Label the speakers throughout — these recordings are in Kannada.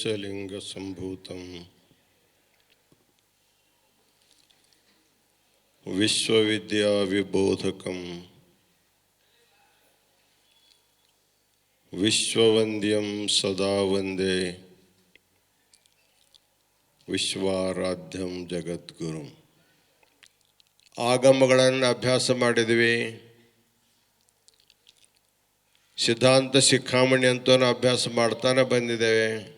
Speaker 1: त्रैदशलिङ्गसम्भूतं विश्वविद्याविबोधकं विश्ववन्द्यं सदा वन्दे ವಿಶ್ವಾರಾಧ್ಯಂ ಜಗದ್ಗುರು ಆಗಮಗಳನ್ನು ಅಭ್ಯಾಸ ಮಾಡಿದ್ವಿ ಸಿದ್ಧಾಂತ ಶಿಖಾಮಣಿ ಅಂತೂ ಅಭ್ಯಾಸ ಮಾಡ್ತಾನೆ ಬಂದಿದ್ದೇವೆ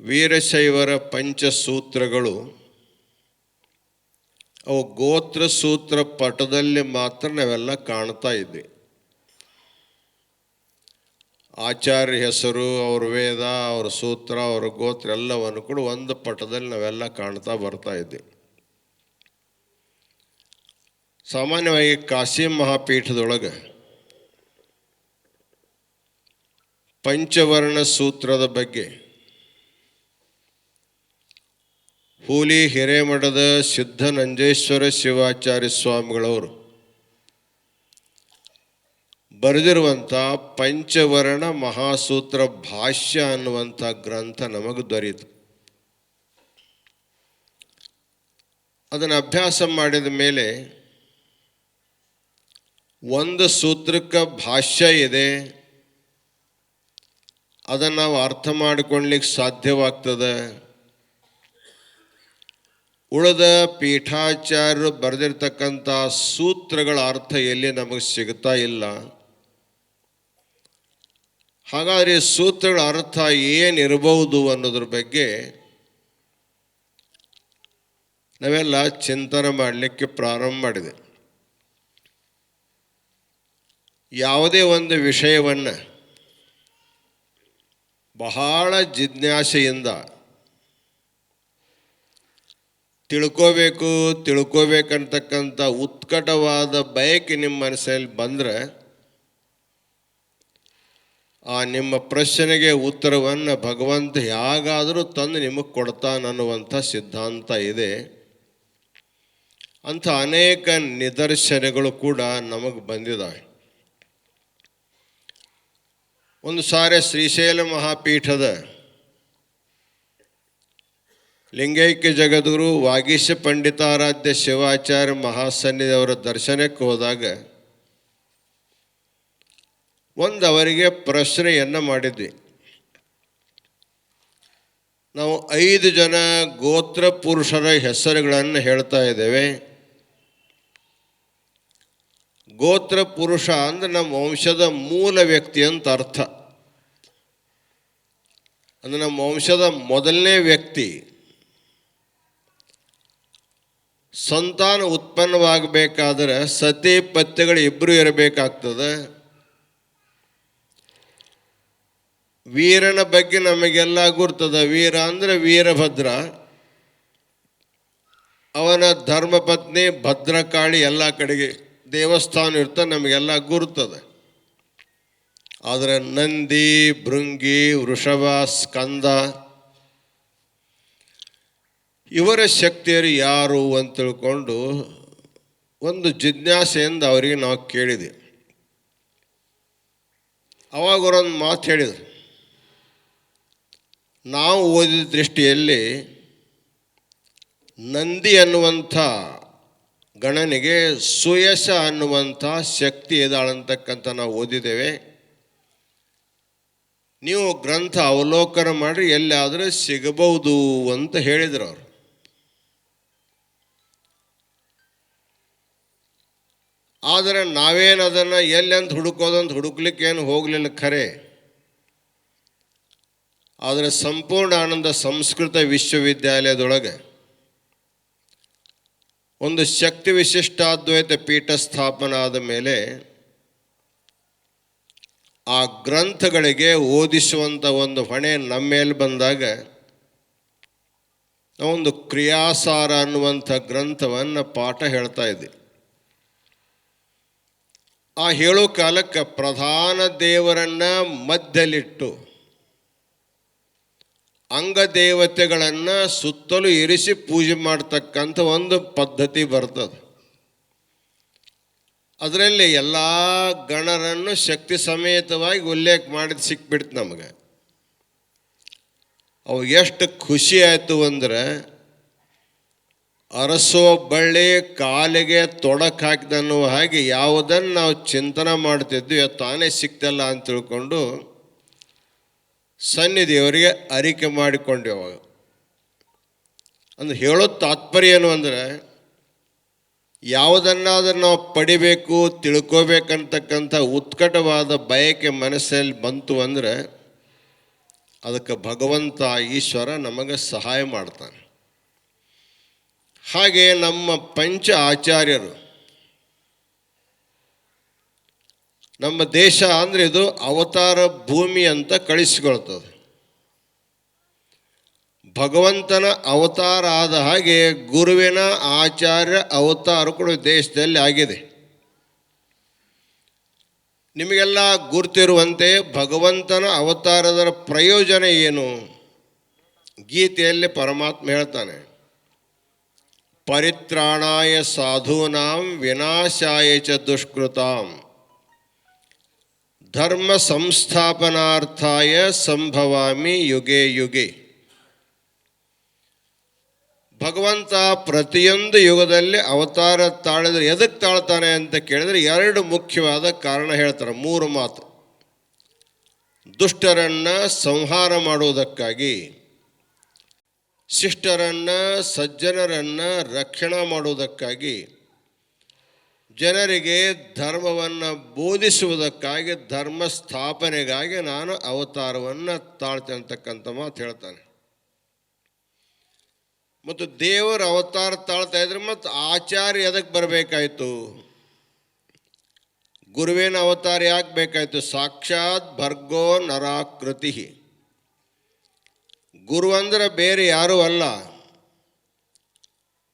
Speaker 1: ವೀರಶೈವರ ಪಂಚಸೂತ್ರಗಳು, ಅವು ಗೋತ್ರ ಸೂತ್ರ ಪಟದಲ್ಲಿ ಮಾತ್ರ ನಾವೆಲ್ಲ ಕಾಣ್ತಾ ಇದ್ವಿ. ಆಚಾರ್ಯ ಹೆಸರು, ಅವ್ರ ವೇದ, ಅವ್ರ ಸೂತ್ರ, ಅವ್ರ ಗೋತ್ರ ಎಲ್ಲವನ್ನು ಕೂಡ ಒಂದು ಪಟದಲ್ಲಿ ನಾವೆಲ್ಲ ಕಾಣ್ತಾ ಬರ್ತಾ ಇದ್ವಿ. ಸಾಮಾನ್ಯವಾಗಿ ಕಾಶಿ ಮಹಾಪೀಠದೊಳಗೆ ಪಂಚವರ್ಣ ಸೂತ್ರದ ಬಗ್ಗೆ ಹೂಲಿ ಹಿರೇಮಠದ ಸಿದ್ಧ ನಂಜೇಶ್ವರ ಶಿವಾಚಾರ್ಯ ಸ್ವಾಮಿಗಳವರು ಬರೆದಿರುವಂಥ ಪಂಚವರ್ಣ ಮಹಾಸೂತ್ರ ಭಾಷ್ಯ ಅನ್ನುವಂಥ ಗ್ರಂಥ ನಮಗೆ ದೊರೆಯಿತು. ಅದನ್ನು ಅಭ್ಯಾಸ ಮಾಡಿದ ಮೇಲೆ ಒಂದು ಸೂತ್ರಕ್ಕೆ ಭಾಷ್ಯ ಇದೆ. ಅದನ್ನು ನಾವು ಅರ್ಥ ಮಾಡಿಕೊಳ್ಳಿಕ್ಕೆ ಸಾಧ್ಯವಾಗ್ತದೆ. ಉಳಿದ ಪೀಠಾಚಾರ್ಯರು ಬರೆದಿರ್ತಕ್ಕಂಥ ಸೂತ್ರಗಳ ಅರ್ಥ ಎಲ್ಲಿ ನಮಗೆ ಸಿಗ್ತಾ ಇಲ್ಲ. ಹಾಗಾದರೆ ಸೂತ್ರಗಳ ಅರ್ಥ ಏನಿರಬಹುದು ಅನ್ನೋದ್ರ ಬಗ್ಗೆ ನಾವೆಲ್ಲ ಚಿಂತನೆ ಮಾಡಲಿಕ್ಕೆ ಪ್ರಾರಂಭ ಮಾಡಿದೆ. ಯಾವುದೇ ಒಂದು ವಿಷಯವನ್ನು ಬಹಳ ಜಿಜ್ಞಾಸೆಯಿಂದ ತಿಳ್ಕೋಬೇಕು, ತಿಳ್ಕೋಬೇಕಂತಕ್ಕಂಥ ಉತ್ಕಟವಾದ ಬಯಕೆ ನಿಮ್ಮ ಮನಸ್ಸಲ್ಲಿ ಬಂದರೆ ಆ ನಿಮ್ಮ ಪ್ರಶ್ನೆಗೆ ಉತ್ತರವನ್ನು ಭಗವಂತ ಹೇಗಾದರೂ ತಂದು ನಿಮಗೆ ಕೊಡ್ತಾನನ್ನುವಂಥ ಸಿದ್ಧಾಂತ ಇದೆ. ಅಂಥ ಅನೇಕ ನಿದರ್ಶನಗಳು ಕೂಡ ನಮಗೆ ಬಂದಿದ್ದಾವೆ. ಒಂದು ಸಾರಿ ಶ್ರೀಶೈಲ ಮಹಾಪೀಠದ ಲಿಂಗೈಕ್ಯ ಜಗದ್ಗುರು ವಾಗೀಶ ಪಂಡಿತಾರಾಧ್ಯ ಶಿವಾಚಾರ್ಯ ಮಹಾಸನ್ನಿಧಿಯವರ ದರ್ಶನಕ್ಕೆ ಹೋದಾಗ ಒಂದು ಅವರಿಗೆ ಪ್ರಶ್ನೆಯನ್ನು ಮಾಡಿದ್ವಿ. ನಾವು ಐದು ಜನ ಗೋತ್ರ ಪುರುಷರ ಹೆಸರುಗಳನ್ನು ಹೇಳ್ತಾ ಇದ್ದೇವೆ. ಗೋತ್ರ ಪುರುಷ ಅಂದರೆ ನಮ್ಮ ವಂಶದ ಮೂಲ ವ್ಯಕ್ತಿ ಅಂತ ಅರ್ಥ. ಅಂದರೆ ನಮ್ಮ ವಂಶದ ಮೊದಲನೇ ವ್ಯಕ್ತಿ ಸಂತಾನ ಉತ್ಪನ್ನವಾಗಬೇಕಾದ್ರೆ ಸತಿ ಪತ್ತೆಗಳು ಇಬ್ಬರು ಇರಬೇಕಾಗ್ತದೆ. ವೀರನ ಬಗ್ಗೆ ನಮಗೆಲ್ಲ ಗುರ್ತದ, ವೀರ ಅಂದರೆ ವೀರಭದ್ರ. ಅವನ ಧರ್ಮಪತ್ನಿ ಭದ್ರಕಾಳಿ ಎಲ್ಲ ಕಡೆಗೆ ದೇವಸ್ಥಾನ ಇರ್ತ ನಮಗೆಲ್ಲ ಗುರ್ತದೆ. ಆದರೆ ನಂದಿ ಭೃಂಗಿ ವೃಷಭ, ಸ್ಕಂದ ಇವರ ಶಕ್ತಿಯರು ಯಾರು ಅಂತ ತಿಳ್ಕೊಂಡು ಒಂದು ಜಿಜ್ಞಾಸೆಯಿಂದ ಅವರಿಗೆ ನಾವು ಕೇಳಿದೆ ಅವಾಗ ಅವರೊಂದು ಮಾತು ಹೇಳಿದರು. ನಾವು ಓದಿದ ದೃಷ್ಟಿಯಲ್ಲಿ ನಂದಿ ಅನ್ನುವಂಥ ಗಣನಿಗೆ ಸುಯಶ ಅನ್ನುವಂಥ ಶಕ್ತಿ ಇದ್ದಾಳಂತಕ್ಕಂಥ ನಾವು ಓದಿದ್ದೇವೆ. ನೀವು ಗ್ರಂಥ ಅವಲೋಕನ ಮಾಡಿ ಎಲ್ಲಾದರೂ ಸಿಗಬಹುದು ಅಂತ ಹೇಳಿದರು ಅವರು. ಆದರೆ ನಾವೇನು ಅದನ್ನು ಎಲ್ಲಿ ಅಂತ ಹುಡುಕೋದಂತ ಹುಡುಕ್ಲಿಕ್ಕೆ ಏನು ಹೋಗಲಿಲ್ಲ ಖರೆ. ಆದರೆ ಸಂಪೂರ್ಣ ಆನಂದ ಸಂಸ್ಕೃತ ವಿಶ್ವವಿದ್ಯಾಲಯದೊಳಗೆ ಒಂದು ಶಕ್ತಿ ವಿಶಿಷ್ಟಾದ್ವೈತ ಪೀಠ ಸ್ಥಾಪನ ಆದ ಮೇಲೆ ಆ ಗ್ರಂಥಗಳಿಗೆ ಓದಿಸುವಂಥ ಒಂದು ಹೊಣೆ ನಮ್ಮ ಮೇಲೆ ಬಂದಾಗ ನಾವೊಂದು ಕ್ರಿಯಾಸಾರ ಅನ್ನುವಂಥ ಗ್ರಂಥವನ್ನು ಪಾಠ ಹೇಳ್ತಾ ಇದ್ದೆ ಆ ಹೇಳೋ ಕಾಲಕ್ಕೆ ಪ್ರಧಾನ ದೇವರನ್ನು ಮಧ್ಯಲಿಟ್ಟು ಅಂಗದೇವತೆಗಳನ್ನು ಸುತ್ತಲೂ ಇರಿಸಿ ಪೂಜೆ ಮಾಡ್ತಕ್ಕಂಥ ಒಂದು ಪದ್ಧತಿ ಬರ್ತದೆ. ಅದರಲ್ಲಿ ಎಲ್ಲ ಗಣರನ್ನು ಶಕ್ತಿ ಸಮೇತವಾಗಿ ಉಲ್ಲೇಖ ಮಾಡಿದ ಸಿಕ್ಬಿಡ್ತು ನಮಗೆ. ಅವು ಎಷ್ಟು ಖುಷಿ ಆಯಿತು ಅಂದರೆ ಅರಸೋ ಬಳ್ಳಿ ಕಾಲಿಗೆ ತೊಡಕ್ ಹಾಕಿದನ್ನುವ ಹಾಗೆ ಯಾವುದನ್ನು ನಾವು ಚಿಂತನೆ ಮಾಡ್ತಿದ್ವಿ ತಾನೇ ಸಿಕ್ತಲ್ಲ ಅಂತ ತಿಳ್ಕೊಂಡು ಸನ್ನಿಧಿಯವರಿಗೆ ಅರಿಕೆ ಮಾಡಿಕೊಂಡೆವು. ಅವಾಗ ಅಂದ್ರೆ ಹೇಳೋ ತಾತ್ಪರ್ಯ ಏನು ಅಂದರೆ ಯಾವುದನ್ನಾದರೂ ನಾವು ಪಡಿಬೇಕು, ತಿಳ್ಕೋಬೇಕಂತಕ್ಕಂಥ ಉತ್ಕಟವಾದ ಬಯಕೆ ಮನಸ್ಸಲ್ಲಿ ಬಂತು ಅಂದರೆ ಅದಕ್ಕೆ ಭಗವಂತ ಈಶ್ವರ ನಮಗೆ ಸಹಾಯ ಮಾಡ್ತಾನೆ. ಹಾಗೆ ನಮ್ಮ ಪಂಚ ಆಚಾರ್ಯರು. ನಮ್ಮ ದೇಶ ಅಂದರೆ ಇದು ಅವತಾರ ಭೂಮಿ ಅಂತ ಕಳಿಸಿಕೊಳ್ತದೆ. ಭಗವಂತನ ಅವತಾರ ಆದ ಹಾಗೆ ಗುರುವಿನ ಆಚಾರ್ಯ ಅವತಾರ ಕೂಡ ದೇಶದಲ್ಲಿ ಆಗಿದೆ. ನಿಮಗೆಲ್ಲ ಗುರುತಿರುವಂತೆ ಭಗವಂತನ ಅವತಾರದ ಪ್ರಯೋಜನ ಏನು? ಗೀತೆಯಲ್ಲಿ ಪರಮಾತ್ಮ ಹೇಳ್ತಾನೆ ಪರಿತ್ರಾಣಾಯ ಸಾಧೂನಾಂ ವಿನಾಶಾಯ ಚ ದುಷ್ಕೃತಾಂ. ಧರ್ಮ ಸಂಸ್ಥಾಪನಾರ್ಥಾಯ ಸಂಭವಾಮಿ ಯುಗೆ ಯುಗೆ. ಭಗವಂತ ಪ್ರತಿಯೊಂದು ಯುಗದಲ್ಲಿ ಅವತಾರ ತಾಳಿದ್ರೆ ಎದಕ್ಕೆ ತಾಳ್ತಾನೆ ಅಂತ ಕೇಳಿದ್ರೆ ಎರಡು ಮುಖ್ಯವಾದ ಕಾರಣ ಹೇಳ್ತಾರೆ. ಮೂರು ಮಾತು. ದುಷ್ಟರನ್ನು ಸಂಹಾರ ಮಾಡುವುದಕ್ಕಾಗಿ. ಶಿಷ್ಟರನ್ನು, ಸಜ್ಜನರನ್ನು ರಕ್ಷಣೆ ಮಾಡುವುದಕ್ಕಾಗಿ, ಜನರಿಗೆ ಧರ್ಮವನ್ನು ಬೋಧಿಸುವುದಕ್ಕಾಗಿ, ಧರ್ಮ ಸ್ಥಾಪನೆಗಾಗಿ ನಾನು ಅವತಾರವನ್ನು ತಾಳ್ತೇನೆ ಅಂತಕ್ಕಂಥ ಮಾತು ಹೇಳ್ತಾನೆ. ಮತ್ತು ದೇವರ ಅವತಾರ ತಾಳ್ತಾ ಇದ್ರೆ ಮತ್ತು ಆಚಾರ್ಯ ಎದಕ್ಕೆ ಬರಬೇಕಾಯಿತು? ಗುರುವಿನ ಅವತಾರ ಯಾಕೆ ಬೇಕಾಯಿತು ಸಾಕ್ಷಾತ್ ಭರ್ಗೋ ನರಾಕೃತಿ ಗುರು ಅಂದರೆ ಬೇರೆ ಯಾರೂ ಅಲ್ಲ.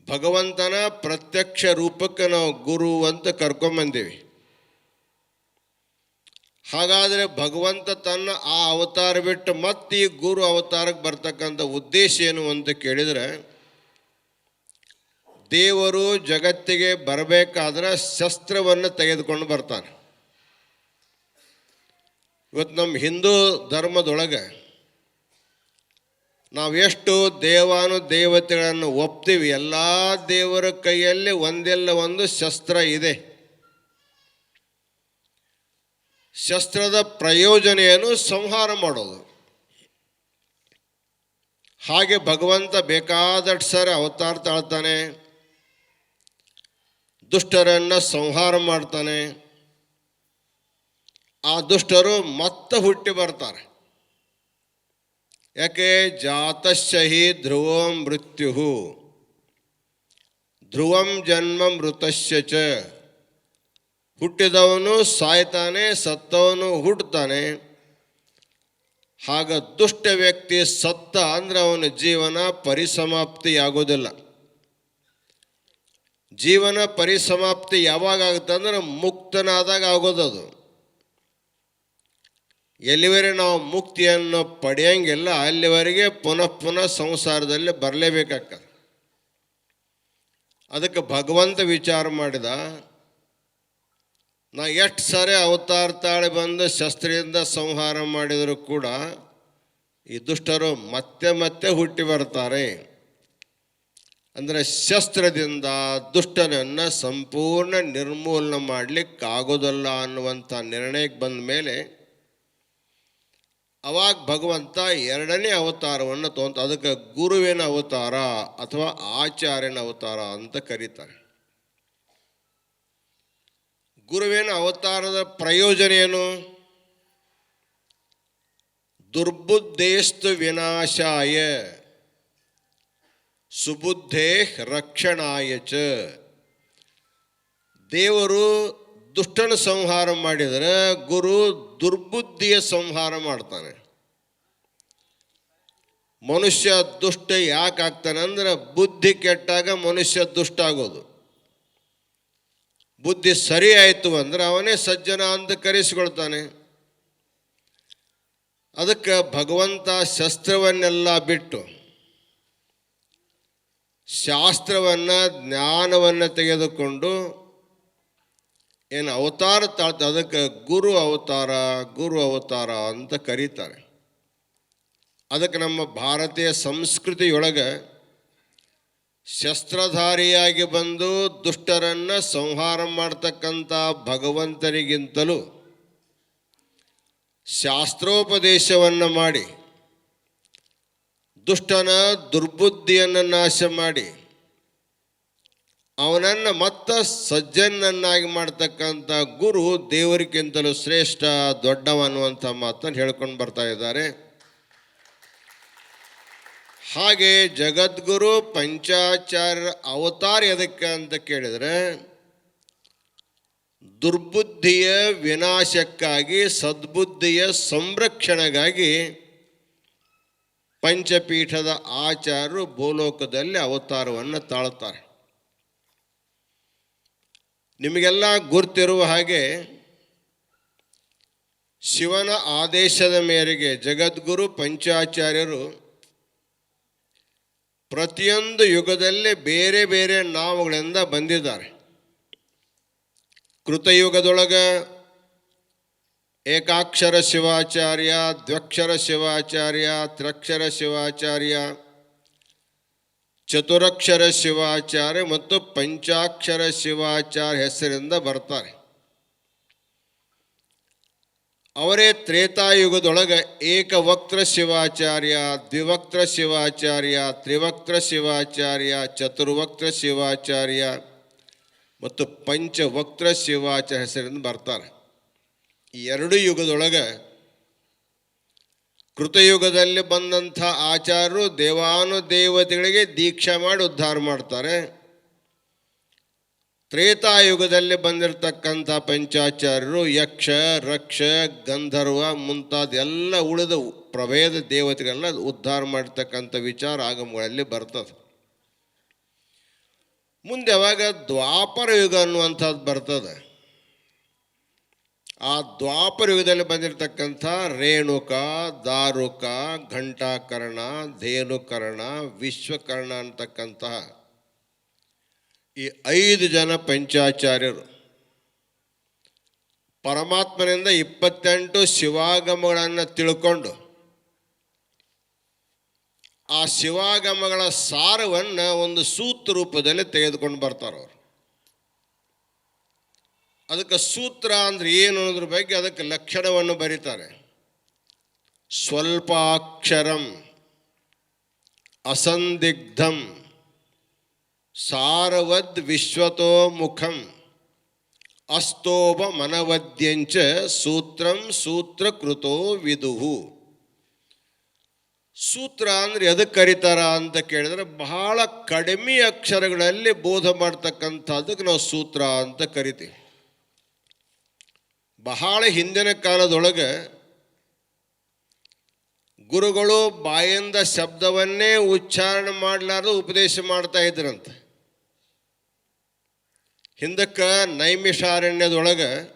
Speaker 1: ಭಗವಂತನ ಪ್ರತ್ಯಕ್ಷ ರೂಪಕ್ಕೆ ನಾವು ಗುರು ಅಂತ ಕರ್ಕೊಂಬಂದೀವಿ ಹಾಗಾದರೆ ಭಗವಂತ ತನ್ನ ಆ ಅವತಾರ ಬಿಟ್ಟು ಮತ್ತೆ ಈ ಗುರು ಅವತಾರಕ್ಕೆ ಬರ್ತಕ್ಕಂಥ ಉದ್ದೇಶ ಏನು ಅಂತ ಕೇಳಿದರೆ, ದೇವರು ಜಗತ್ತಿಗೆ ಬರಬೇಕಾದ್ರೆ ಶಸ್ತ್ರವನ್ನು ತೆಗೆದುಕೊಂಡು ಬರ್ತಾನೆ. ಇವತ್ತು ನಮ್ಮ ಹಿಂದೂ ಧರ್ಮದೊಳಗೆ ನಾವೆಷ್ಟು ದೇವಾನು ದೇವತೆಗಳನ್ನು ಒಪ್ತೀವಿ, ಎಲ್ಲ ದೇವರ ಕೈಯಲ್ಲಿ ಒಂದೆಲ್ಲ ಒಂದು ಶಸ್ತ್ರ ಇದೆ. ಶಸ್ತ್ರದ ಪ್ರಯೋಜನ ಏನು ಸಂಹಾರ ಮಾಡೋದು. ಹಾಗೆ ಭಗವಂತ ಬೇಕಾದಷ್ಟು ಸರಿ ಅವತಾರ ತಾಳ್ತಾನೆ, ದುಷ್ಟರನ್ನು ಸಂಹಾರ ಮಾಡ್ತಾನೆ, ಆ ದುಷ್ಟರು ಮತ್ತೆ ಹುಟ್ಟಿ ಬರ್ತಾರೆ. ಯಾಕೆ? ಜಾತಶ್ಚಹಿ ಧ್ರುವಂ ಮೃತ್ಯು ಧ್ರುವಂ ಜನ್ಮ ಮೃತಶ್ಯ ಚ. ಹುಟ್ಟಿದವನು ಸಾಯ್ತಾನೆ, ಸತ್ತವನು ಹುಟ್ಟುತ್ತಾನೆ ಹಾಗ ದುಷ್ಟ ವ್ಯಕ್ತಿ ಸತ್ತ ಅಂದರೆ ಅವನ ಜೀವನ ಪರಿಸಮಾಪ್ತಿಯಾಗೋದಿಲ್ಲ. ಜೀವನ ಪರಿಸಮಾಪ್ತಿ ಯಾವಾಗ ಆಗುತ್ತೆ ಅಂದ್ರೆ ಮುಕ್ತನಾದಾಗ ಆಗೋದದು. ಎಲ್ಲಿವರೆ ನಾವು ಮುಕ್ತಿಯನ್ನು ಪಡೆಯಂಗಿಲ್ಲ, ಅಲ್ಲಿವರೆಗೆ ಪುನಃ ಪುನಃ ಸಂಸಾರದಲ್ಲಿ ಬರಲೇಬೇಕಾಗ್ತದೆ. ಅದಕ್ಕೆ ಭಗವಂತ ವಿಚಾರ ಮಾಡಿದ, ನಾ ಎಷ್ಟು ಸಾರಿ ಅವತಾರ ತಾಳಿ ಬಂದು ಶಸ್ತ್ರದಿಂದ ಸಂಹಾರ ಮಾಡಿದರೂ ಕೂಡ ಈ ದುಷ್ಟರು ಮತ್ತೆ ಮತ್ತೆ ಹುಟ್ಟಿ ಬರ್ತಾರೆ. ಅಂದರೆ ಶಸ್ತ್ರದಿಂದ ದುಷ್ಟನನ್ನು ಸಂಪೂರ್ಣ ನಿರ್ಮೂಲನೆ ಮಾಡಲಿಕ್ಕಾಗೋದಲ್ಲ ಅನ್ನುವಂಥ ನಿರ್ಣಯಕ್ಕೆ ಬಂದ ಮೇಲೆ ಅವಾಗ ಭಗವಂತ ಎರಡನೇ ಅವತಾರವನ್ನು ತೊಗೊಂತ ಅದಕ್ಕೆ ಗುರುವಿನ ಅವತಾರ ಅಥವಾ ಆಚಾರ್ಯನ ಅವತಾರ ಅಂತ ಕರೀತಾರೆ. ಗುರುವಿನ ಅವತಾರದ ಪ್ರಯೋಜನ ಏನು? ದುರ್ಬುದ್ಧೇಸ್ತು ವಿನಾಶಾಯ, ಸುಬುದ್ಧೇ ರಕ್ಷಣಾಯ ಚ. ದೇವರು ದುಷ್ಟನ ಸಂಹಾರ ಮಾಡಿದರೆ ಗುರು ದುರ್ಬುದ್ಧಿಯ ಸಂಹಾರ ಮಾಡ್ತಾನೆ. ಮನುಷ್ಯ ದುಷ್ಟ ಯಾಕೆ ಆಗ್ತಾನೆ ಅಂದ್ರೆ ಬುದ್ಧಿ ಕೆಟ್ಟಾಗ ಮನುಷ್ಯ ದುಷ್ಟ ಆಗೋದು. ಬುದ್ಧಿ ಸರಿ ಆಯಿತು ಅಂದ್ರೆ ಅವನೇ ಸಜ್ಜನ ಅಂತ ಕರೆಸಿಕೊಳ್ತಾನೆ. ಅದಕ್ಕೆ ಭಗವಂತ ಶಸ್ತ್ರವನ್ನೆಲ್ಲ ಬಿಟ್ಟು ಶಾಸ್ತ್ರವನ್ನು ಜ್ಞಾನವನ್ನು ತೆಗೆದುಕೊಂಡು ಏನು ಅವತಾರ ತಾಳ್ತ, ಅದಕ್ಕೆ ಗುರು ಅವತಾರ ಗುರು ಅವತಾರ ಅಂತ ಕರೀತಾರೆ. ಅದಕ್ಕೆ ನಮ್ಮ ಭಾರತೀಯ ಸಂಸ್ಕೃತಿಯೊಳಗೆ ಶಸ್ತ್ರಧಾರಿಯಾಗಿ ಬಂದು ದುಷ್ಟರನ್ನು ಸಂಹಾರ ಮಾಡ್ತಕ್ಕಂಥ ಭಗವಂತನಿಗಿಂತಲೂ ಶಾಸ್ತ್ರೋಪದೇಶವನ್ನು ಮಾಡಿ, ದುಷ್ಟನ ದುರ್ಬುದ್ಧಿಯನ್ನು ನಾಶ ಮಾಡಿ ಅವನನ್ನು ಮತ್ತ ಸಜ್ಜನನ್ನಾಗಿ ಮಾಡ್ತಕ್ಕಂಥ ಗುರು ದೇವರಿಗಿಂತಲೂ ಶ್ರೇಷ್ಠ ದೊಡ್ಡವ ಅನ್ನುವಂಥ ಮಾತನ್ನು ಹೇಳ್ಕೊಂಡು ಬರ್ತಾ ಇದ್ದಾರೆ. ಹಾಗೆ ಜಗದ್ಗುರು, ಪಂಚಾಚಾರ್ಯರ ಅವತಾರ ಎದಕ್ಕೆ ಅಂತ ಕೇಳಿದರೆ, ದುರ್ಬುದ್ಧಿಯ ವಿನಾಶಕ್ಕಾಗಿ, ಸದ್ಬುದ್ಧಿಯ ಸಂರಕ್ಷಣೆಗಾಗಿ ಪಂಚಪೀಠದ ಆಚಾರರು ಭೂಲೋಕದಲ್ಲಿ ಅವತಾರವನ್ನು ತಾಳುತ್ತಾರೆ. ನಿಮಗೆಲ್ಲ ಗುರ್ತಿರುವ ಹಾಗೆ ಶಿವನ ಆದೇಶದ ಮೇರೆಗೆ ಜಗದ್ಗುರು ಪಂಚಾಚಾರ್ಯರು ಪ್ರತಿಯೊಂದು ಯುಗದಲ್ಲಿ ಬೇರೆ ಬೇರೆ ನಾವುಗಳಿಂದ ಬಂದಿದ್ದಾರೆ. ಕೃತಯುಗದೊಳಗೆ ಏಕಾಕ್ಷರ ಶಿವಾಚಾರ್ಯ, ದ್ವಕ್ಷರ ಶಿವಾಚಾರ್ಯ ತ್ರಕ್ಷರ ಶಿವಾಚಾರ್ಯ ಚತುರಕ್ಷರ ಶಿವಾಚಾರ್ಯ ಮತ್ತು ಪಂಚಾಕ್ಷರ ಶಿವಾಚಾರ್ಯ ಹೆಸರಿಂದ ಬರ್ತಾರೆ. ಅವರೇ ತ್ರೇತಾಯುಗದೊಳಗೆ ಏಕವಕ್ತ್ರ ಶಿವಾಚಾರ್ಯ ದ್ವಿವಕ್ತ್ರ ಶಿವಾಚಾರ್ಯ ತ್ರಿವಕ್ತ್ರ ಶಿವಾಚಾರ್ಯ ಚತುರ್ವಕ್ತ್ರ ಶಿವಾಚಾರ್ಯ ಮತ್ತು ಪಂಚವಕ್ತ್ರ ಶಿವಾಚಾರ್ಯ ಹೆಸರಿಂದ ಬರ್ತಾರೆ. ಎರಡು ಯುಗದೊಳಗೆ ಕೃತಯುಗದಲ್ಲಿ ಬಂದಂಥ ಆಚಾರ್ಯರು ದೇವಾನುದೇವತೆಗಳಿಗೆ ದೀಕ್ಷೆ ಮಾಡಿ ಉದ್ಧಾರ ಮಾಡ್ತಾರೆ. ತ್ರೇತಾಯುಗದಲ್ಲಿ ಬಂದಿರತಕ್ಕಂಥ ಪಂಚಾಚಾರ್ಯರು ಯಕ್ಷ, ರಕ್ಷ, ಗಂಧರ್ವ ಮುಂತಾದ ಎಲ್ಲ ಉಳಿದ ಪ್ರಭೇದ ದೇವತೆಗಳನ್ನ ಉದ್ಧಾರ ಮಾಡ್ತಕ್ಕಂಥ ವಿಚಾರ ಆಗಮಗಳಲ್ಲಿ ಬರ್ತದೆ. ಮುಂದೆ ಯಾವಾಗ ದ್ವಾಪರ ಯುಗ ಅನ್ನುವಂಥದ್ದು ಬರ್ತದೆ. ಆ ದ್ವಾಪರ ಯುಗದಲ್ಲಿ ಬಂದಿರತಕ್ಕಂಥ ರೇಣುಕ, ದಾರುಕ, ಘಂಟಾಕರ್ಣ, ಧೇನುಕರ್ಣ, ವಿಶ್ವಕರ್ಣ ಅಂತಕ್ಕಂತಹ ಈ ಐದು ಜನ ಪಂಚಾಚಾರ್ಯರು. ಪರಮಾತ್ಮನಿಂದ ಇಪ್ಪತ್ತೆಂಟು ಶಿವಾಗಮಗಳನ್ನು ತಿಳ್ಕೊಂಡು ಆ ಶಿವಾಗಮಗಳ ಸಾರವನ್ನು ಒಂದು ಸೂತ್ರ ರೂಪದಲ್ಲಿ ತೆಗೆದುಕೊಂಡು ಬರ್ತಾರೆ ಅವರು ಅದಕ್ಕೆ ಸೂತ್ರ ಅಂದ್ರೆ ಏನು ಅನ್ನೋದ್ರ ಬಗ್ಗೆ ಅದಕ್ಕೆ ಲಕ್ಷಣವನ್ನು ಬರೀತಾರೆ. ಸ್ವಲ್ಪಾಕ್ಷರಂ ಅಸಂದಿಗ್ಧಂ ಸಾರವದ್ ವಿಶ್ವತೋ ಮುಖಂ ಅಸ್ತೋಭ ಮನವದ್ಯಂಚ ಸೂತ್ರಂ ಸೂತ್ರಕೃತೋ ವಿದುಹು. ಸೂತ್ರ ಅಂದ್ರೆ ಎದಕ್ಕೆ ಕರೀತಾರ ಅಂತ ಕೇಳಿದ್ರೆ ಬಹಳ ಕಡಿಮೆ ಅಕ್ಷರಗಳಲ್ಲಿ ಬೋಧ ಮಾಡ್ತಕ್ಕಂಥದ್ದಕ್ಕೆ ನಾವು ಸೂತ್ರ ಅಂತ ಕರಿತೀವಿ. ಬಹಳ ಹಿಂದಿನ ಕಾಲದೊಳಗೆ ಗುರುಗಳು ಬಾಯಿಂದ ಶಬ್ದವನ್ನೇ ಉಚ್ಚಾರಣೆ ಮಾಡಲಾರ್ದು ಉಪದೇಶ ಮಾಡ್ತಾ ಇದ್ರಂತೆ. ಹಿಂದಕ್ಕೆ ನೈಮಿಷಾರಣ್ಯದೊಳಗೆ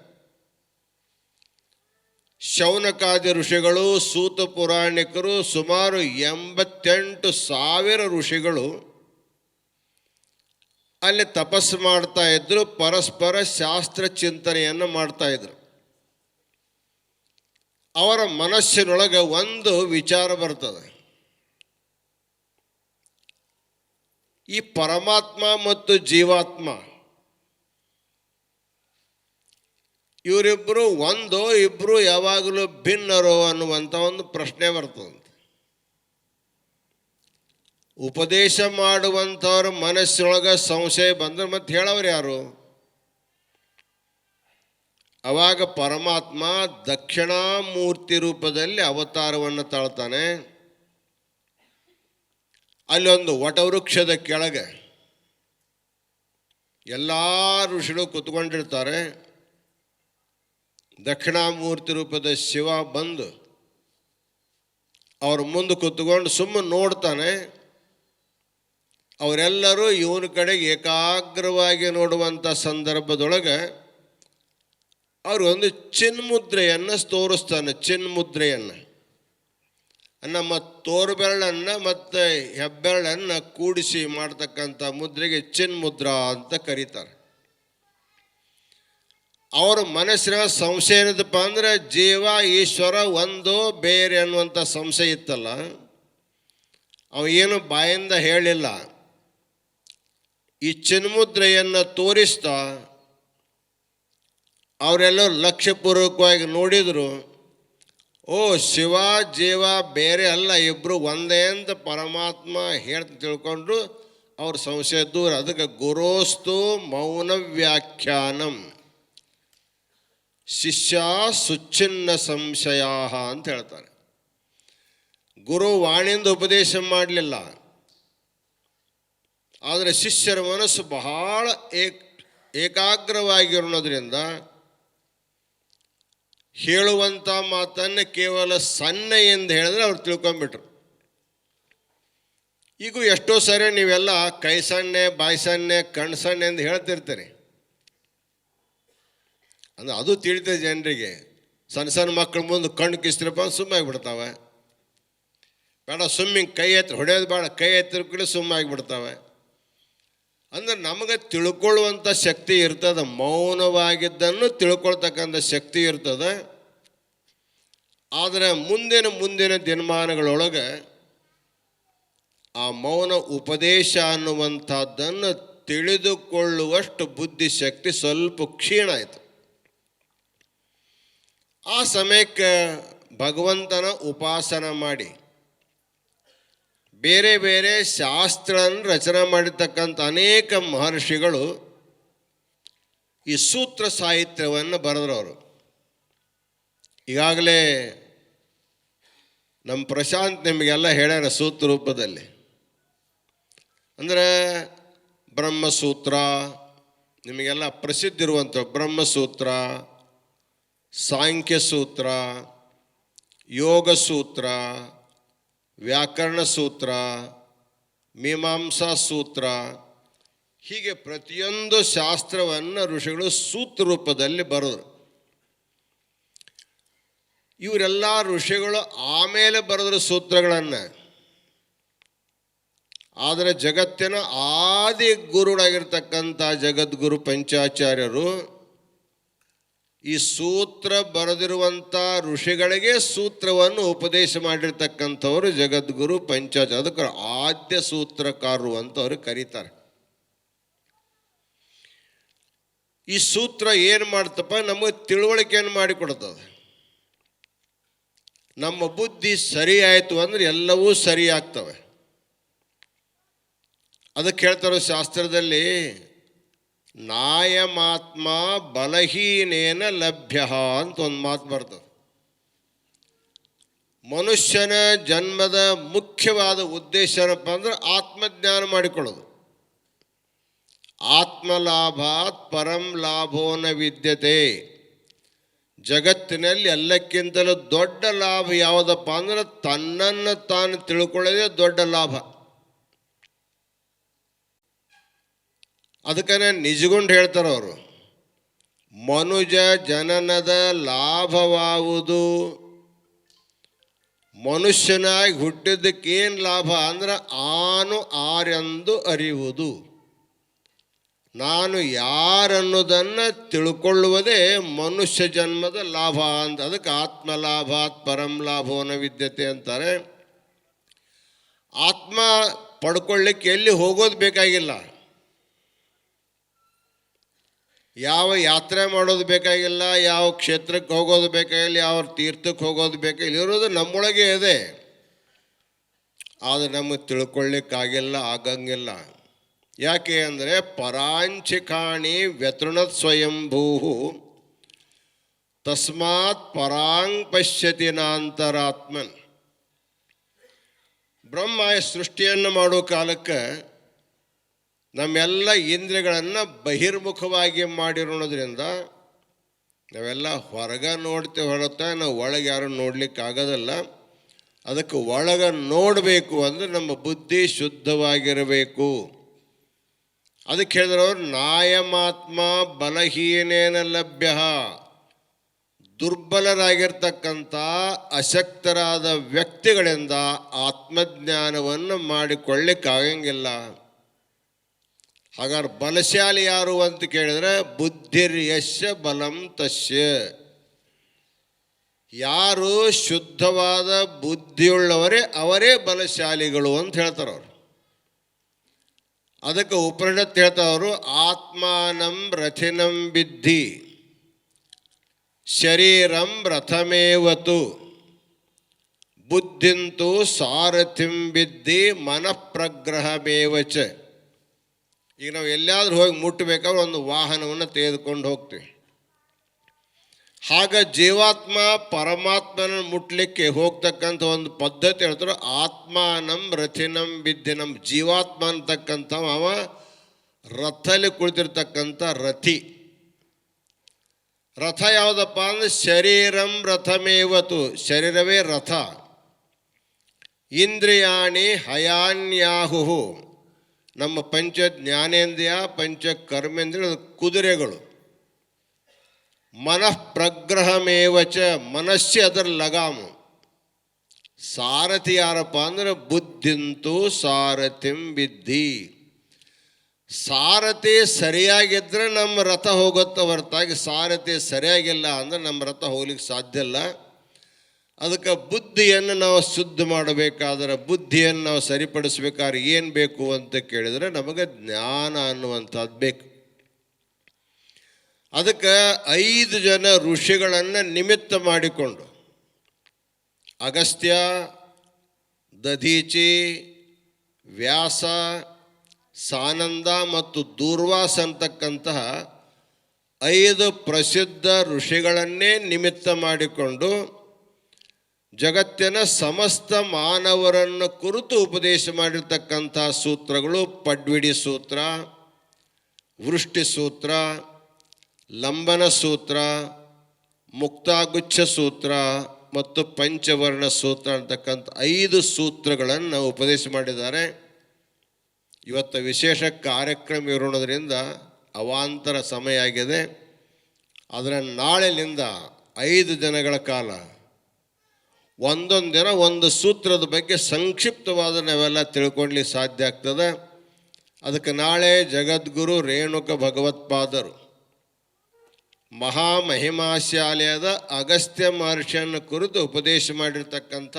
Speaker 1: ಶೌನಕಾದಿ ಋಷಿಗಳು, ಸೂತ ಪುರಾಣಿಕರು, ಸುಮಾರು ಎಂಬತ್ತೆಂಟು ಸಾವಿರ ಋಷಿಗಳು ಅಲ್ಲಿ ತಪಸ್ಸು ಮಾಡ್ತಾ ಇದ್ರು, ಪರಸ್ಪರ ಶಾಸ್ತ್ರ ಚಿಂತನೆಯನ್ನು ಮಾಡ್ತಾ ಇದ್ರು. ಅವರ ಮನಸ್ಸಿನೊಳಗೆ ಒಂದು ವಿಚಾರ ಬರ್ತದೆ. ಈ ಪರಮಾತ್ಮ ಮತ್ತು ಜೀವಾತ್ಮ ಇವರಿಬ್ಬರು ಒಂದು ಇಬ್ಬರು ಯಾವಾಗಲೂ ಭಿನ್ನರು ಅನ್ನುವಂಥ ಒಂದು ಪ್ರಶ್ನೆ ಬರ್ತದಂತೆ. ಉಪದೇಶ ಮಾಡುವಂಥವ್ರ ಮನಸ್ಸಿನೊಳಗೆ ಸಂಶಯ ಬಂದ್ರೆ ಮತ್ತೆ ಹೇಳೋರು ಯಾರು? ಅವಾಗ ಪರಮಾತ್ಮ ದಕ್ಷಿಣಾಮೂರ್ತಿ ರೂಪದಲ್ಲಿ ಅವತಾರವನ್ನು ತಾಳ್ತಾನೆ. ಅಲ್ಲಿ ಒಂದು ವಟವೃಕ್ಷದ ಕೆಳಗೆ ಎಲ್ಲ ಋಷಿಗಳು ಕುತ್ಕೊಂಡಿರ್ತಾರೆ. ದಕ್ಷಿಣಾಮೂರ್ತಿ ರೂಪದ ಶಿವ ಬಂದು ಅವ್ರ ಮುಂದೆ ಕೂತ್ಕೊಂಡು ಸುಮ್ಮನೆ ನೋಡ್ತಾನೆ. ಅವರೆಲ್ಲರೂ ಇವನ ಕಡೆಗೆ ಏಕಾಗ್ರವಾಗಿ ನೋಡುವಂಥ ಸಂದರ್ಭದೊಳಗೆ ಅವರು ಒಂದು ಚಿನ್ಮುದ್ರೆಯನ್ನು ತೋರಿಸ್ತಾನೆ, ಚಿನ್ಮುದ್ರೆಯನ್ನು. ನಮ್ಮ ತೋರ್ಬೆರಳನ್ನು ಮತ್ತು ಹೆಬ್ಬೆರಳನ್ನು ಕೂಡಿಸಿ ಮಾಡ್ತಕ್ಕಂಥ ಮುದ್ರೆಗೆ ಚಿನ್ಮುದ್ರಾ ಅಂತ ಕರೀತಾರೆ. ಅವ್ರ ಮನಸ್ಸಿನ ಸಂಶಯ ಏನದಪ್ಪ ಅಂದ್ರೆ ಜೀವ, ಈಶ್ವರ ಒಂದು ಬೇರೆ ಅನ್ನುವಂಥ ಸಂಶಯ ಇತ್ತಲ್ಲ, ಅವ ಏನು ಬಾಯಿಂದ ಹೇಳಿಲ್ಲ. ಈ ಚಿನ್ಮುದ್ರೆಯನ್ನು ತೋರಿಸ್ತಾ ಅವರೆಲ್ಲೋ ಲಕ್ಷ್ಯಪೂರ್ವಕವಾಗಿ ನೋಡಿದರು, ಓ ಶಿವ, ಜೀವ, ಬೇರೆ ಅಲ್ಲ ಇಬ್ಬರು ಒಂದೇ ಅಂತ ಪರಮಾತ್ಮ ಹೇಳ್ತ ತಿಳ್ಕೊಂಡ್ರು, ಅವ್ರ ಸಂಶಯ ದೂರ. ಅದಕ್ಕೆ ಗುರೋಸ್ತು ಮೌನ ವ್ಯಾಖ್ಯಾನಂ. ಶಿಷ್ಯ ಸುಚ್ಛಿನ್ನ ಸಂಶಯ ಅಂತ ಹೇಳ್ತಾರೆ. ಗುರು ವಾಣಿಯಿಂದ ಉಪದೇಶ ಮಾಡಲಿಲ್ಲ. ಆದರೆ ಶಿಷ್ಯರ ಮನಸ್ಸು ಬಹಳ ಏಕ್ ಏಕಾಗ್ರವಾಗಿರೋದ್ರಿಂದ ಹೇಳುವಂಥ ಮಾತನ್ನು ಕೇವಲ ಸನ್ನೆಯಿಂದ ಹೇಳಿದ್ರೆ ಅವ್ರು ತಿಳ್ಕೊಂಬಿಟ್ರು. ಈಗೂ ಎಷ್ಟೋ ಸರಿ ನೀವೆಲ್ಲ ಕೈ ಸಣ್ಣೆ ಬಾಯಿ ಸಣ್ಣೆ ಕಣ್ಣು ಸಣ್ಣೆ ಎಂದು ಹೇಳ್ತಿರ್ತೀರಿ. ಅಂದ್ರೆ ಅದು ತಿಳಿತದೆ ಜನರಿಗೆ ಸಣ್ಣ ಸಣ್ಣ ಮಕ್ಕಳ ಮುಂದೆ ಕಣ್ಣು ಕಿಸ್ತಿರಪ್ಪ ಸುಮ್ಮಾಗಿ ಬಿಡ್ತಾವೆ. ಬೇಡ, ಸುಮ್ಮಿಂಗ್ ಕೈ ಎತ್ತಿ ಹೊಡೆಯೋದು ಬೇಡ, ಕೈ ಎತ್ತಿರ ಕೂಡ ಸುಮ್ಮಾಗಿಬಿಡ್ತಾವೆ ಅಂದ್ರೆ ನಮಗೆ ತಿಳ್ಕೊಳ್ಳುವಂಥ ಶಕ್ತಿ ಇರ್ತದೆ. ಮೌನವಾಗಿದ್ದನ್ನು ತಿಳ್ಕೊಳ್ತಕ್ಕಂಥ ಶಕ್ತಿ ಇರ್ತದೆ. ಆದರೆ ಮುಂದಿನ ಮುಂದಿನ ದಿನಮಾನಗಳೊಳಗೆ ಆ ಮೌನ ಉಪದೇಶ ಅನ್ನುವಂಥದ್ದನ್ನು ತಿಳಿದುಕೊಳ್ಳುವಷ್ಟು ಬುದ್ಧಿಶಕ್ತಿ ಸ್ವಲ್ಪ ಕ್ಷೀಣ ಆಯಿತು. ಆ ಸಮಯಕ್ಕೆ ಭಗವಂತನ ಉಪಾಸನ ಮಾಡಿ. ಬೇರೆ ಬೇರೆ ಶಾಸ್ತ್ರಗಳನ್ನು ರಚನೆ ಮಾಡಿರ್ತಕ್ಕಂಥ ಅನೇಕ ಮಹರ್ಷಿಗಳು ಈ ಸೂತ್ರ ಸಾಹಿತ್ಯವನ್ನು ಬರೆದ್ರು ಅವರು ಈಗಾಗಲೇ ನಮ್ಮ ಪ್ರಶಾಂತ್ ನಿಮಗೆಲ್ಲ ಹೇಳ್ಯಾರ ಸೂತ್ರ ರೂಪದಲ್ಲಿ. ಅಂದರೆ ಬ್ರಹ್ಮಸೂತ್ರ, ನಿಮಗೆಲ್ಲ ಪ್ರಸಿದ್ಧ ಇರುವಂಥ ಬ್ರಹ್ಮಸೂತ್ರ, ಸಾಂಖ್ಯಸೂತ್ರ, ಯೋಗಸೂತ್ರ ಯೋಗ ಸೂತ್ರ ವ್ಯಾಕರಣ ಸೂತ್ರ, ಮೀಮಾಂಸಾ ಸೂತ್ರ, ಹೀಗೆ ಪ್ರತಿಯೊಂದು ಶಾಸ್ತ್ರವನ್ನು ಋಷಿಗಳು ಸೂತ್ರ ರೂಪದಲ್ಲಿ ಬರೆದರು. ಇವರೆಲ್ಲ ಋಷಿಗಳು ಆಮೇಲೆ ಬರೆದ್ರು ಸೂತ್ರಗಳನ್ನು. ಆದರೆ ಜಗತ್ತಿನ ಆದಿ ಗುರುಡಾಗಿರ್ತಕ್ಕಂಥ ಜಗದ್ಗುರು ಪಂಚಾಚಾರ್ಯರು ಈ ಸೂತ್ರ ಬರೆದಿರುವಂಥ ಋಷಿಗಳಿಗೆ ಸೂತ್ರವನ್ನು ಉಪದೇಶ ಮಾಡಿರ್ತಕ್ಕಂಥವ್ರು ಜಗದ್ಗುರು ಪಂಚಾಚ ಅದಕ್ಕೆ ಆದ್ಯ ಸೂತ್ರಕಾರರು ಅಂತ ಅವರು ಕರೀತಾರೆ. ಈ ಸೂತ್ರ ಏನು ಮಾಡ್ತಪ್ಪ, ನಮಗೆ ತಿಳುವಳಿಕೆಯನ್ನು ಮಾಡಿಕೊಡ್ತದೆ? ನಮ್ಮ ಬುದ್ಧಿ ಸರಿ ಆಯಿತು ಅಂದ್ರೆ ಎಲ್ಲವೂ ಸರಿ ಆಗ್ತವೆ. ಅದಕ್ಕೆ ಹೇಳ್ತಾರೋ ಶಾಸ್ತ್ರದಲ್ಲಿ ನಾಯಮಾತ್ಮ ಬಲಹೀನೇನ ಲಭ್ಯ ಅಂತ ಒಂದು ಮಾತು ಬರ್ತದೆ. ಮನುಷ್ಯನ ಜನ್ಮದ ಮುಖ್ಯವಾದ ಉದ್ದೇಶ ಏನಪ್ಪ ಅಂದ್ರೆ ಆತ್ಮಜ್ಞಾನ ಮಾಡಿಕೊಳ್ಳೋದು. ಆತ್ಮಲಾಭಾತ್ ಪರಂ ಲಾಭೋನ ವಿದ್ಯತೆ. ಜಗತ್ತಿನಲ್ಲಿ ಎಲ್ಲಕ್ಕಿಂತಲೂ ದೊಡ್ಡ ಲಾಭ ಯಾವುದಪ್ಪ ಅಂದ್ರೆ ತನ್ನನ್ನು ತಾನು ತಿಳ್ಕೊಳ್ಳೋದೇ ದೊಡ್ಡ ಲಾಭ. ಅದಕ್ಕನೆ ನಿಜಗೊಂಡು ಹೇಳ್ತಾರೆ ಅವರು, ಮನುಜ ಜನನದ ಲಾಭವಾವುದು, ಮನುಷ್ಯನಾಗಿ ಹುಟ್ಟಿದ್ದಕ್ಕೇನು ಲಾಭ ಅಂದ್ರೆ ಆನು ಆರೆಂದು ಅರಿಯುವುದು. ನಾನು ಯಾರನ್ನೋದನ್ನು ತಿಳ್ಕೊಳ್ಳುವುದೇ ಮನುಷ್ಯ ಜನ್ಮದ ಲಾಭ ಅಂತ, ಅದಕ್ಕೆ ಆತ್ಮಲಾಭಾತ್ ಪರಂ ಲಾಭವನ ವಿದ್ಯತೆ ಅಂತಾರೆ. ಆತ್ಮ ಪಡ್ಕೊಳ್ಳಿಕ್ಕೆ ಎಲ್ಲಿ ಹೋಗೋದು ಬೇಕಾಗಿಲ್ಲ. ಯಾವ ಯಾತ್ರೆ ಮಾಡೋದು ಬೇಕಾಗಿಲ್ಲ, ಯಾವ ಕ್ಷೇತ್ರಕ್ಕೆ ಹೋಗೋದು ಬೇಕಾಗಿಲ್ಲ, ಯಾವ ತೀರ್ಥಕ್ಕೆ ಹೋಗೋದು ಬೇಕಾಗಿಲ್ಲ, ಇರೋದು ನಮ್ಮೊಳಗೆ ಇದೆ. ಆದರೆ ನಮಗೆ ತಿಳ್ಕೊಳ್ಳಿಕ್ಕಾಗಿಲ್ಲ, ಆಗಂಗಿಲ್ಲ. ಯಾಕೆ ಅಂದರೆ ಪರಾಂಚಿಕಾಣಿ ವ್ಯತೃಣ ಸ್ವಯಂಭೂ ತಸ್ಮಾತ್ ಪರಾಂಗ್ ಪಶ್ಯತಿ ನಾಂತರಾತ್ಮನ್. ಬ್ರಹ್ಮ ಸೃಷ್ಟಿಯನ್ನು ಮಾಡೋ ಕಾಲಕ್ಕೆ ನಮ್ಮೆಲ್ಲ ಇಂದ್ರಿಯಗಳನ್ನು ಬಹಿರ್ಮುಖವಾಗಿ ಮಾಡಿರೋದ್ರಿಂದ ನಾವೆಲ್ಲ ಹೊರಗೆ ನೋಡ್ತೇವೆ ಹೊರತ ನಾವು ಒಳಗೆ ಯಾರು ನೋಡ್ಲಿಕ್ಕೆ ಆಗೋದಲ್ಲ. ಅದಕ್ಕೆ ಒಳಗೆ ನೋಡಬೇಕು ಅಂದರೆ ನಮ್ಮ ಬುದ್ಧಿ ಶುದ್ಧವಾಗಿರಬೇಕು. ಅದಕ್ಕೆ ಹೇಳಿದ್ರವ್ರು ನಾಯಮಾತ್ಮ ಬಲಹೀನೇನ ಲಭ್ಯ. ದುರ್ಬಲರಾಗಿರ್ತಕ್ಕಂಥ ಅಶಕ್ತರಾದ ವ್ಯಕ್ತಿಗಳಿಂದ ಆತ್ಮಜ್ಞಾನವನ್ನು ಮಾಡಿಕೊಳ್ಳಿಕ್ಕಾಗಂಗಿಲ್ಲ. ಹಾಗಾದ್ರೆ ಬಲಶಾಲಿ ಯಾರು ಅಂತ ಕೇಳಿದ್ರೆ ಬುದ್ಧಿರ್ ಯಶ ಬಲಂ ತಸ್ಯ. ಯಾರು ಶುದ್ಧವಾದ ಬುದ್ಧಿಯುಳ್ಳವರೇ ಅವರೇ ಬಲಶಾಲಿಗಳು ಅಂತ ಹೇಳ್ತಾರೆ ಅವರು. ಅದಕ್ಕೆ ಉಪನಿಷತ್ ಹೇಳ್ತಾವರು ಆತ್ಮಾನಂ ರಥಿನಂ ಬಿದ್ಧಿ ಶರೀರಂ ರಥಮೇವತು, ಬುದ್ಧಿಂತೂ ಸಾರಥಿಂ ಬಿದ್ದಿ ಮನಃಪ್ರಗ್ರಹಮೇವಚ ಈಗ ನಾವು ಎಲ್ಲಿಯಾದರೂ ಹೋಗಿ ಮುಟ್ಟಬೇಕಾದ್ರೆ ಒಂದು ವಾಹನವನ್ನು ತೆಗೆದುಕೊಂಡು ಹೋಗ್ತೀವಿ. ಹಾಗ ಜೀವಾತ್ಮ ಪರಮಾತ್ಮನ ಮುಟ್ಲಿಕ್ಕೆ ಹೋಗ್ತಕ್ಕಂಥ ಒಂದು ಪದ್ಧತಿ ಹೇಳ್ತಾರೆ, ಆತ್ಮಾನಂ ರಥಿನಂ ಬಿದ್ದಿನಂ ಜೀವಾತ್ಮ ಅಂತಕ್ಕಂಥ ಅವ ರಥಲ್ಲಿ ಕುಳಿತಿರ್ತಕ್ಕಂಥ ರಥಿ. ರಥ ಯಾವುದಪ್ಪ ಅಂದ್ರೆ ಶರೀರಂ ರಥಮೇವತು, ಶರೀರವೇ ರಥ. ಇಂದ್ರಿಯಾಣಿ ಹಯಾನ್ಯಾಹು ನಮ್ಮ ಪಂಚ ಜ್ಞಾನೇಂದ್ರಿಯ, ಪಂಚ ಕರ್ಮೇಂದ್ರಿಯ ಕುದುರೆಗಳು. ಮನಃ ಪ್ರಗ್ರಹಮೇವಚ ಮನಸ್ಸೇ ಅದರ ಲಗಾಮು. ಸಾರಥಿ ಯಾರಪ್ಪ ಅಂದ್ರೆ ಬುದ್ಧಿಂತು ಸಾರಥಿಂ ಬಿದ್ದಿ ಸಾರಥಿ ಸರಿಯಾಗಿದ್ದರೆ ನಮ್ಮ ರಥ ಹೋಗುತ್ತೆ ಹೊರತಾಗಿ ಸಾರಥಿ ಸರಿಯಾಗಿಲ್ಲ ಅಂದ್ರೆ ನಮ್ಮ ರಥ ಹೋಗ್ಲಿಕ್ಕೆ ಸಾಧ್ಯ ಇಲ್ಲ. ಅದಕ್ಕೆ ಬುದ್ಧಿಯನ್ನು ನಾವು ಶುದ್ಧ ಮಾಡಬೇಕಾದ್ರೆ ಬುದ್ಧಿಯನ್ನು ನಾವು ಸರಿಪಡಿಸ್ಬೇಕಾದ್ರೆ ಏನು ಬೇಕು ಅಂತ ಕೇಳಿದರೆ ನಮಗೆ ಜ್ಞಾನ ಅನ್ನುವಂಥದ್ದು ಬೇಕು. ಅದಕ್ಕೆ ಐದು ಜನ ಋಷಿಗಳನ್ನು ನಿಮಿತ್ತ ಮಾಡಿಕೊಂಡು ಅಗಸ್ತ್ಯ, ದಧೀಚಿ, ವ್ಯಾಸ, ಸಾನಂದ ಮತ್ತು ದೂರ್ವಾಸ ಅಂತಕ್ಕಂತಹ ಐದು ಪ್ರಸಿದ್ಧ ಋಷಿಗಳನ್ನೇ ನಿಮಿತ್ತ ಮಾಡಿಕೊಂಡು ಜಗತ್ತಿನ ಸಮಸ್ತ ಮಾನವರನ್ನು ಕುರಿತು ಉಪದೇಶ ಮಾಡಿರ್ತಕ್ಕಂಥ ಸೂತ್ರಗಳು ಪಡ್ವಿಡಿ ಸೂತ್ರ, ವೃಷ್ಟಿ ಸೂತ್ರ, ಲಂಬನ ಸೂತ್ರ, ಮುಕ್ತಾಗುಚ್ಛ ಸೂತ್ರ ಮತ್ತು ಪಂಚವರ್ಣ ಸೂತ್ರ ಅಂತಕ್ಕಂಥ ಐದು ಸೂತ್ರಗಳನ್ನು ಉಪದೇಶ ಮಾಡಿದ್ದಾರೆ. ಇವತ್ತು ವಿಶೇಷ ಕಾರ್ಯಕ್ರಮ ಇರೋಣದ್ರಿಂದ ಅವಾಂತರ ಸಮಯ ಆಗಿದೆ. ಅದರ ನಾಳೆಯಿಂದ ಐದು ದಿನಗಳ ಕಾಲ ಒಂದೊಂದು ದಿನ ಒಂದು ಸೂತ್ರದ ಬಗ್ಗೆ ಸಂಕ್ಷಿಪ್ತವಾದ ನಾವೆಲ್ಲ ತಿಳ್ಕೊಳ್ಳಿ ಸಾಧ್ಯ ಆಗ್ತದೆ. ಅದಕ್ಕೆ ನಾಳೆ ಜಗದ್ಗುರು ರೇಣುಕ ಭಗವತ್ಪಾದರು. ಮಹಾಮಹಿಮಾಶಾಲಯದ ಅಗಸ್ತ್ಯ ಮಹರ್ಷಿಯನ್ನು ಕುರಿತು ಉಪದೇಶ ಮಾಡಿರ್ತಕ್ಕಂಥ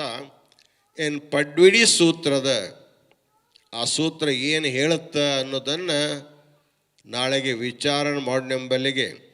Speaker 1: ಏನು ಪಡ್ವಿಡಿ ಸೂತ್ರದ ಆ ಸೂತ್ರ ಏನು ಹೇಳುತ್ತೆ ಅನ್ನೋದನ್ನು ನಾಳೆಗೆ ವಿಚಾರಣೆ ಮಾಡಿ ನಂಬಲ್ಲಿಗೆ